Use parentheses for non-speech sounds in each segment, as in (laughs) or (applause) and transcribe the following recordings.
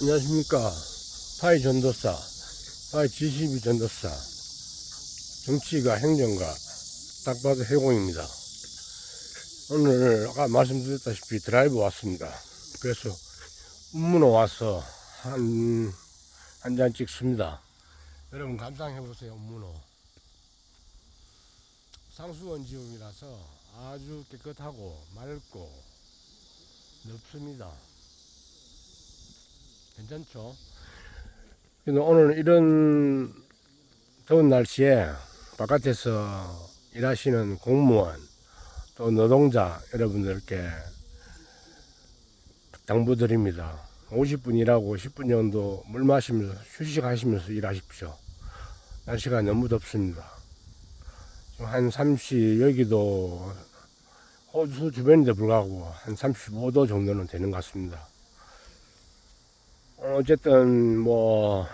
안녕하십니까. 파이 전도사, 파이 G12 전도사, 정치가 행정가, 딱 봐도 해공입니다. 오늘 아까 말씀드렸다시피 드라이브 왔습니다. 그래서 운문호 와서 한, 한 잔 찍습니다. 여러분 감상해보세요, 운문호. 상수원 지역이라서 아주 깨끗하고 맑고 넓습니다. 괜찮죠? 오늘 이런 더운 날씨에 바깥에서 일하시는 공무원 또 노동자 여러분들께 당부드립니다. 50분 일하고 10분 정도 물 마시면서 휴식하시면서 일하십시오. 날씨가 너무 덥습니다. 지금 한 30, 여기도 호주 주변인데 불구하고 한 35도 정도는 되는 것 같습니다. 어쨌든 뭐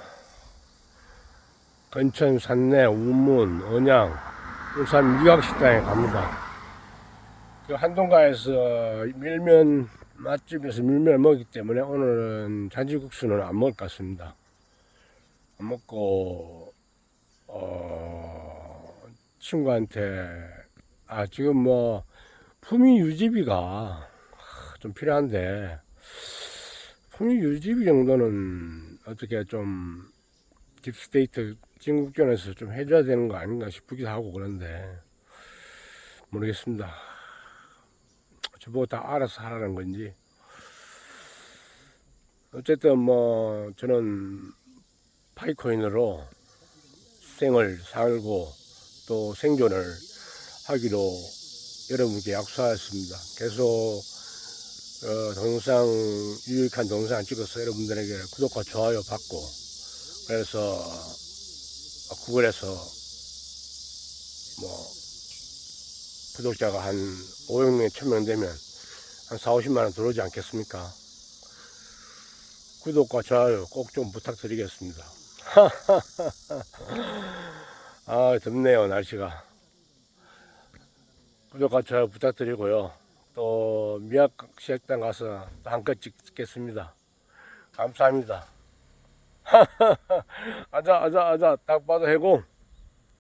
근천 산내 우문 언양 울산 미각식당에 갑니다. 그 한동가에서 밀면 맛집에서 밀면을 먹기 때문에 오늘은 잔치국수는 안 먹을 것 같습니다. 안 먹고 어 친구한테 아 지금 뭐 품위 유지비가 좀 필요한데 품위 유지비 정도는 어떻게 좀 딥스테이트 진국견에서 좀 해줘야 되는 거 아닌가 싶기도 하고 그런데 모르겠습니다. 저보고 다 알아서 하라는 건지 어쨌든 뭐 저는 파이코인으로 생을 살고 또 생존을 하기로 여러분께 약속하였습니다. 계속 어, 동영상 유익한 동영상 찍어서 여러분들에게 구독과 좋아요 받고 그래서 구글에서 뭐 구독자가 한 500명, 1000명 되면 한 4, 50만 원 들어오지 않겠습니까? 구독과 좋아요 꼭 좀 부탁드리겠습니다. (laughs) 아, 덥네요, 날씨가. 구독과 좋아요 부탁드리고요. 또 미약 식당 가서 또 한껏 찍겠습니다. 감사합니다. (laughs) 아자 아자 아자 딱 봐도 해공